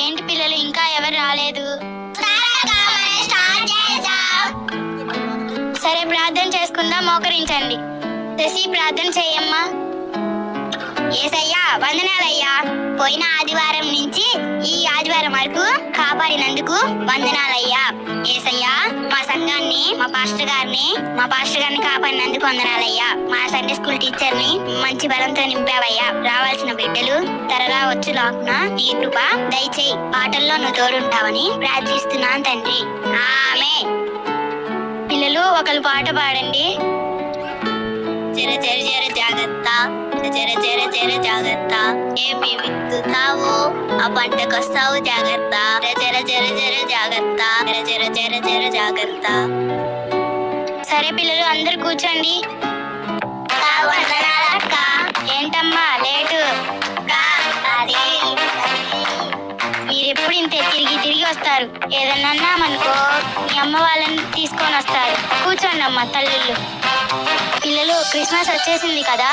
ఏంటి పిల్లలు ఇంకా ఎవరు రాలేదు? సరే ప్రార్థన చేసుకుందాం మోకరించండి. శశి ప్రార్థన చేయమ్మా. ఏసయ్యా వందనాలయ్యా. పోయిన ఆదివారం నుంచి ఈ ఆదివారం వరకు కాపాడినందుకు వందనాలయ్యా. ఏసయ్యా మా సంఘాన్ని మా పాస్టర్ గారిని మా పాస్టర్ గారిని కాపాడినందుకు వందనాలయ్యా. మా సండే స్కూల్ టీచర్ని మంచి బలంతో నింపావయ్యా. రావాల్సిన బిడ్డలు త్వరగా వచ్చు లాక్కున నీ కృప దయచేయి. పాటల్లో నువ్వు తోడుంటావని ప్రార్థిస్తున్నాను తండ్రి. ఆమె పిల్లలు ఒకరు పాట పాడండి. జర జర జర జాగ్రత్త. జర జర జర జాగ్రత్త ఏమి విత్తుతావు ఆ పంటకొస్తావు జాగ్రత్త జర జర జర జాగ్రత్త జర జర జర జర జాగ్రత్త సరే పిల్లలు అందరు కూర్చోండి అక్క ఏంటమ్మా లేటు మీరెప్పుడు మీరు ఎప్పుడు ఇంతే తిరిగి తిరిగి వస్తారు ఏదన్నా అన్నామనుకో మీ అమ్మ వాళ్ళని తీసుకొని వస్తారు కూర్చోండి అమ్మ తల్లుళ్ళు పిల్లలు క్రిస్మస్ వచ్చేసింది కదా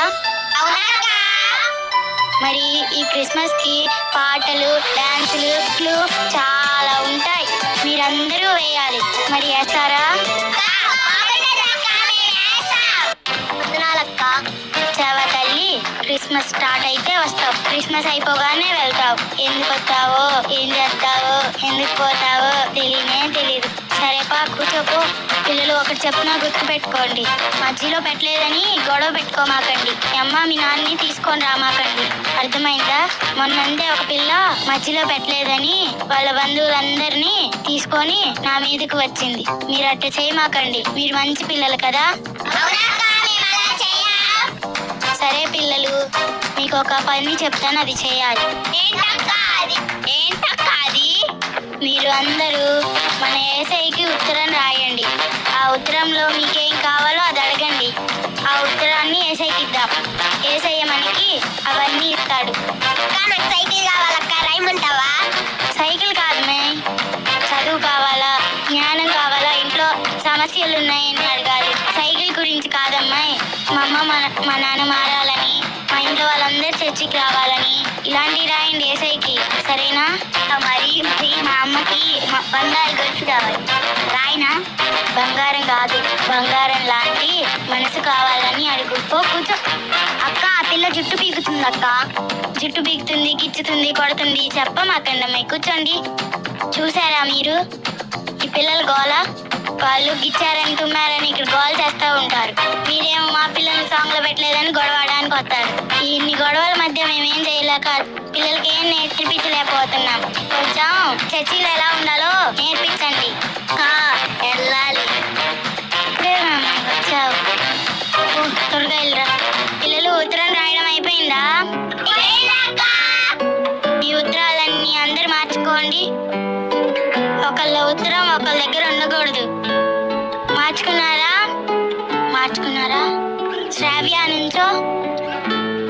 మరి ఈ క్రిస్మస్కి పాటలు డాన్సులు చాలా ఉంటాయి. మీరందరూ వేయాలి. మరి వేస్తారా? వందనాలక్క. చవ తల్లి క్రిస్మస్ స్టార్ట్ అయితే వస్తావు. క్రిస్మస్ అయిపోగానే వెళ్తావు. ఎందుకు వస్తావో ఏం చేస్తావో ఎందుకు పోతావో తెలియనే తెలియదు కూర్చోపో పిల్లలు ఒకటి చెప్పినా గుర్తు పెట్టుకోండి మధ్యలో పెట్టలేదని గొడవ పెట్టుకోమాకండి. అమ్మ మీ నాన్నని తీసుకొని రామాకండి. అర్థమైందా? మొన్నంతే ఒక పిల్ల మధ్యలో పెట్టలేదని వాళ్ళ బంధువులందరినీ తీసుకొని నా మీదకి వచ్చింది. మీరు అట్ట చేయమాకండి. మీరు మంచి పిల్లలు కదా? సరే పిల్లలు. మీకు ఒక పని చెప్తాను అది చేయాలి అది మీరు అందరూ మన ఏసైకి ఉత్తరం రాయండి. ఆ ఉత్తరంలో మీకేం కావాలో అది అడగండి. ఆ ఉత్తరాన్ని ఏసైకి ఇద్దాం. ఏసయ్య మనకి అవన్నీ ఇస్తాడు. నాకు సైకిల్ కావాలక్క రాయమంటావా సైకిల్ కాదు మే. చదువు కావాలా? జ్ఞానం కావాలా? ఇంట్లో సమస్యలు ఉన్నాయని అడగాలి. సైకిల్ గురించి కాదమ్మాయి. మా అమ్మ మా మా నాన్న మారాలని మా వాళ్ళందరూ చర్చికి రావాలని. ఇలాంటి రాయండి ఏసైకి. సరేనా? మరి మా అమ్మకి బంగారు గొలుసు కావాలి. రాయినా? బంగారం కాదు. బంగారం లాంటి మనసు కావాలని అడుగు. ఓ కూర్చో. అక్క ఆ పిల్ల జుట్టు పీకుతుంది అక్క. జుట్టు పీకుతుంది గిచ్చుతుంది కొడుతుంది. చెప్పమాకండి అమ్మాయి కూర్చోండి. చూసారా మీరు? ఈ పిల్లల గోల? వాళ్ళు గిచ్చారని తుమ్మారని ఇక్కడ గోల్ చేస్తూ ఉంటారు. గొడవడానికి ఇన్ని గొడవల మధ్య మేమేం చేయలేక పిల్లలకి ఏం నేర్పించలేకపోతున్నాం. కొంచెం చర్చిలో ఎలా ఉండాలో నేర్పించండి. వెళ్ళాలి. ఇప్పుడే వచ్చావు. త్వరగా వెళ్ళరా. పిల్లలు ఉత్తరం రాయడం అయిపోయిందా? ఈ ఉత్తరాలన్నీ అందరు మార్చుకోండి. ఒకళ్ళ ఉత్తరం ఒకళ్ళ దగ్గర ఉండకూడదు. మార్చుకున్నారా? మార్చుకున్నారా? శ్రావ్య నుంచో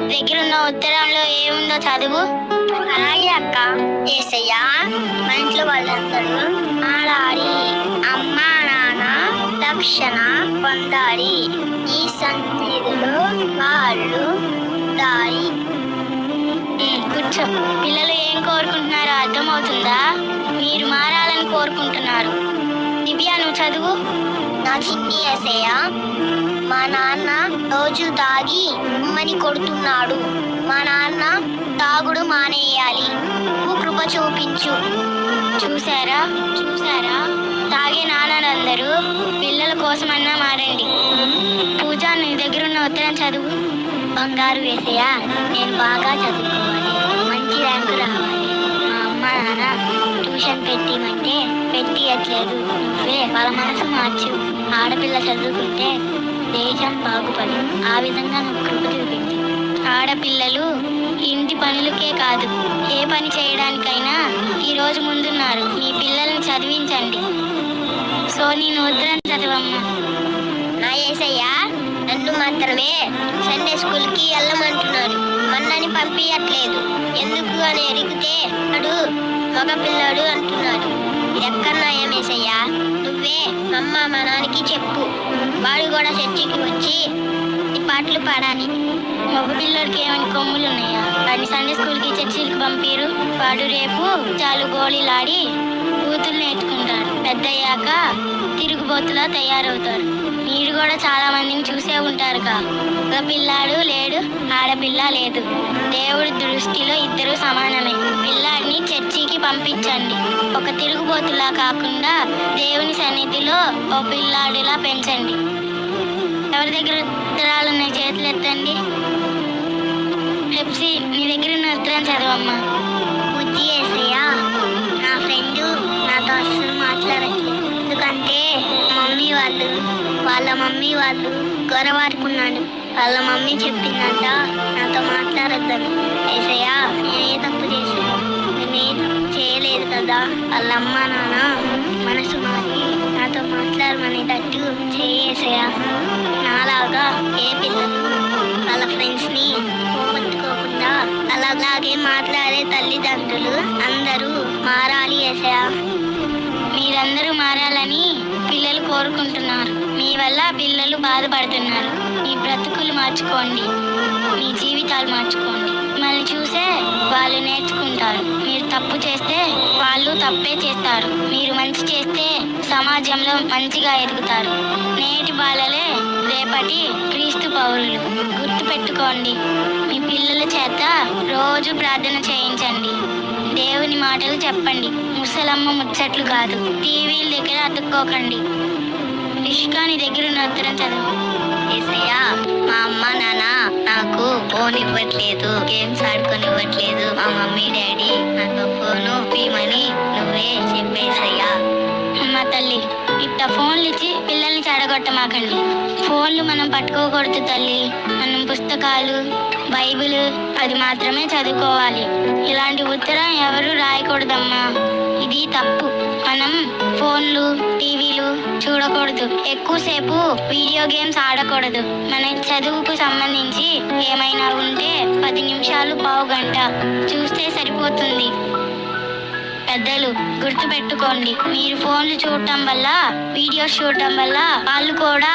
దగ్గర ఉన్న ఉత్తరంలో ఏముందో చదువు? అలాగే అక్క. ఏసయ్యా మా ఇంట్లో వాళ్ళందరూ ఆడాడి అమ్మా నాన్న రక్షణ పొందాలి. ఈ సన్నిధిలో వాళ్ళు ఉండాలి. కూర్చో. పిల్లలు ఏం కోరుకుంటున్నారో అర్థమవుతుందా? మీరు మారాలని కోరుకుంటున్నారు. దివ్య నువ్వు చదువు. నా చిన్ని ఏసయ్య మా నాన్న రోజు తాగి ఉమ్మని కొడుతున్నాడు. మా నాన్న తాగుడు మానేయాలి. నువ్వు కృప చూపించు. చూసారా చూసారా తాగే నాన్నలందరూ పిల్లల కోసమన్నా మారండి. పూజ నీ దగ్గర ఉన్న ఉత్తరం చదువు. బంగారు వేసయ్యా నేను బాగా చదువుకోవాలి. మంచి ర్యాంకు రావాలి. మా అమ్మ నాన్న ట్యూషన్ పెట్టిమంటే పెట్టియట్లేదు. నువ్వే వాళ్ళ మనసు మార్చు. ఆడపిల్ల చదువుకుంటే దేశం బాగుపడు. ఆ విధంగా నువ్వు కృప చూపించు. ఆడపిల్లలు ఇంటి పనులకే కాదు. ఏ పని చేయడానికైనా ఈ రోజు ముందున్నారు. మీ పిల్లల్ని చదివించండి. సో నేను ఉత్తరం చదవమ్మా. నా ఏసయ్యా నన్ను మాత్రమే సండే స్కూల్కి వెళ్ళమంటున్నారు మన్నని పంపించట్లేదు ఎందుకు అని అడిగితే అడు మగ పిల్లడు అంటున్నాడు. ఎక్కన్నా ఏమేసయ్యా నువ్వే అమ్మ మా నాన్నకి చెప్పు. వాడు కూడా చర్చికి వచ్చి ఈ పాటలు పాడాలి. మగ పిల్లడికి ఏమైనా కొమ్ములు ఉన్నాయా? వాడిని సండే స్కూల్కి చర్చిలకి పంపిరు. వాడు రేపు చాలు గోళీలాడి కూతులు నేర్చుకుంటాడు. పెద్దయ్యాక తిరుగుబోతులా తయారవుతారు. మీరు కూడా చాలా మందిని చూసే ఉంటారుగా ఒక పిల్లాడు లేడు ఆడపిల్ల లేదు. దేవుడి దృష్టిలో ఇద్దరు సమానమే. పిల్లాడిని చర్చికి పంపించండి. ఒక తిరుగుబోతులా కాకుండా దేవుని సన్నిధిలో ఓ పిల్లాడిలా పెంచండి. ఎవరి దగ్గర ఉత్తరాలు ఉన్నాయి చేతులు ఎత్తండి. పెప్సీ నీ దగ్గర ఉన్న ఉత్తరం చదవమ్మా. బుద్ధి ఫ్రెండ్ నాతో అస్సలు మాట్లాడట్లేదు. ఎందుకంటే మమ్మీ వాళ్ళు వాళ్ళ మమ్మీ వాళ్ళు గొడవాడుకున్నాడు వాళ్ళ మమ్మీ చెప్పిందంట నాతో మాట్లాడద్దని. ఏసయ్యా నేనే తప్పు చేశాను నేనే తప్పు చేయలేదు కదా. వాళ్ళ అమ్మ నాన్న మనసు మారి నాతో మాట్లాడమనేటట్టు చేయేసయ్యా నాలాగా ఏ పిల్లలు వాళ్ళ ఫ్రెండ్స్ని పోగొట్టుకోకుండా అలాగే మాట్లాడే తల్లిదండ్రులు అందరూ మారాలి ఏసయ్యా మీరందరూ మారాలని పిల్లలు కోరుకుంటున్నారు. మీ వల్ల పిల్లలు బాధపడుతున్నారు. మీ బ్రతుకులు మార్చుకోండి. మీ జీవితాలు మార్చుకోండి. మిమ్మల్ని చూసే వాళ్ళు నేర్చుకుంటారు. మీరు తప్పు చేస్తే వాళ్ళు తప్పే చేస్తారు. మీరు మంచి చేస్తే సమాజంలో మంచిగా ఎదుగుతారు. నేటి బాలలే రేపటి క్రీస్తు పౌరులు. గుర్తు పెట్టుకోండి మీ పిల్లల చేత రోజు ప్రార్థన చేయించండి. దేవుని మాటలు చెప్పండి. ముసలమ్మ ముచ్చట్లు కాదు. టీవీల దగ్గర అతుక్కోకండి. ఇష్కాని దగ్గర ఉన్న ఉత్తరం చదువు. ఏసయ్యా మా అమ్మ నాన్న నాకు ఫోన్ ఇవ్వట్లేదు. గేమ్స్ ఆడుకొని ఇవ్వట్లేదు మా మమ్మీ డాడీ నాకు ఫోను ఇవ్వమని నువ్వే చెప్పేసయ్యా. మా తల్లి ఇట్ట ఫోన్లు ఇచ్చి పిల్లల్ని చెడగొట్టమాకండి. ఫోన్లు మనం పట్టుకోకూడదు తల్లి. పుస్తకాలు బైబిల్ అది మాత్రమే చదువుకోవాలి. ఇలాంటి ఉత్తరం ఎవరు రాయకూడదమ్మా? ఇది తప్పు. మనం ఫోన్లు టీవీలు చూడకూడదు. ఎక్కువసేపు వీడియో గేమ్స్ ఆడకూడదు. మన చదువుకు సంబంధించి ఏమైనా ఉంటే పది నిమిషాలు పావు గంట చూస్తే సరిపోతుంది. పెద్దలు గుర్తు పెట్టుకోండి మీరు ఫోన్లు చూడటం వల్ల వీడియోస్ చూడటం వల్ల వాళ్ళు కూడా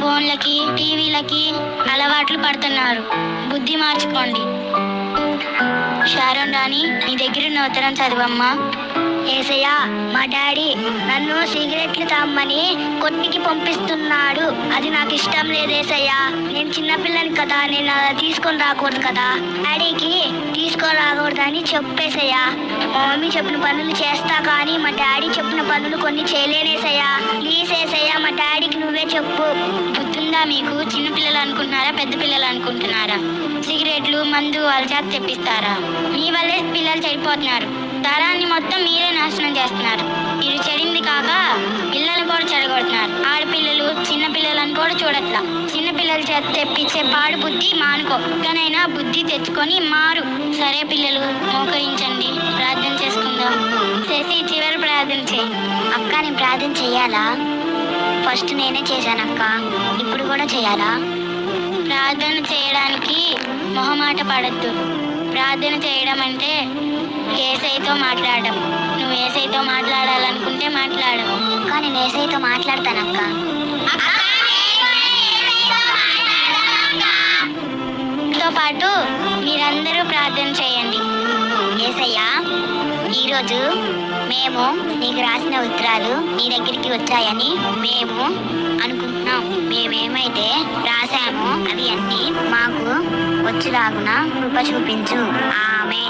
ఫోన్లకి టీవీలకి అలవాట్లు పడుతున్నారు. బుద్ధి మార్చుకోండి. షారోన్ రాణి నీ దగ్గర ఉన్న ఉత్తరం చదవమ్మా. ఏసయ్యా మా డాడీ నన్ను సిగరెట్లు తామ్మని కొన్నికి పంపిస్తున్నాడు. అది నాకు ఇష్టం లేదేసయ్యా నేను చిన్నపిల్లని కదా నేను అలా తీసుకొని రాకూడదు కదా. డాడీకి తీసుకొని రాకూడదని చెప్పేసయ్యా. మా మమ్మీ చెప్పిన పనులు చేస్తా కానీ మా డాడీ చెప్పిన పనులు కొన్ని చేయలేనేసయ్యా ప్లీజ్ ఏసయ్యా మా డాడీకి నువ్వే చెప్పు. గుర్తుందా మీకు? చిన్నపిల్లలు అనుకుంటున్నారా పెద్ద పిల్లలు అనుకుంటున్నారా? సిగరెట్లు మందు వాళ్ళ చేత తెప్పిస్తారా? మీ వల్లే పిల్లలు చెడిపోతున్నారు. తరాన్ని మొత్తం మీరే నాశనం చేస్తున్నారు. మీరు చెడింది కాక పిల్లలు కూడా చెడగొడుతున్నారు. ఆడపిల్లలు చిన్న పిల్లలను కూడా చూడట్లా. చిన్నపిల్లలు చేత తెప్పించే పాడు బుద్ధి మానుకో. ఇకనైనా బుద్ధి తెచ్చుకొని మారు. సరే పిల్లలు మోకరించండి. ప్రార్థన చేసుకుందాం. చేసి చివరి ప్రార్థన చేయి. అక్క నేను ప్రార్థన చెయ్యాలా ఫస్ట్ నేనే చేశాను అక్క. ఇప్పుడు కూడా చేయాలా? ప్రార్థన చేయడానికి మొహమాట పడద్దు. ప్రార్థన చేయడం అంటే ఏసైతో మాట్లాడడం. నువ్వు ఏసైతో మాట్లాడాలనుకుంటే మాట్లాడు. కానీ నేను ఏసైతో మాట్లాడతానక్క. తో పాటు మీరందరూ ప్రార్థన చేయండి. ఏసయ్యా ఈరోజు మేము నీకు రాసిన ఉత్తరాలు నీ దగ్గరికి వచ్చాయని మేము అనుకుంటున్నాం మేమేమైతే రాసామో అవి అన్నీ మాకు వచ్చేలాగున కృప చూపించు. ఆమె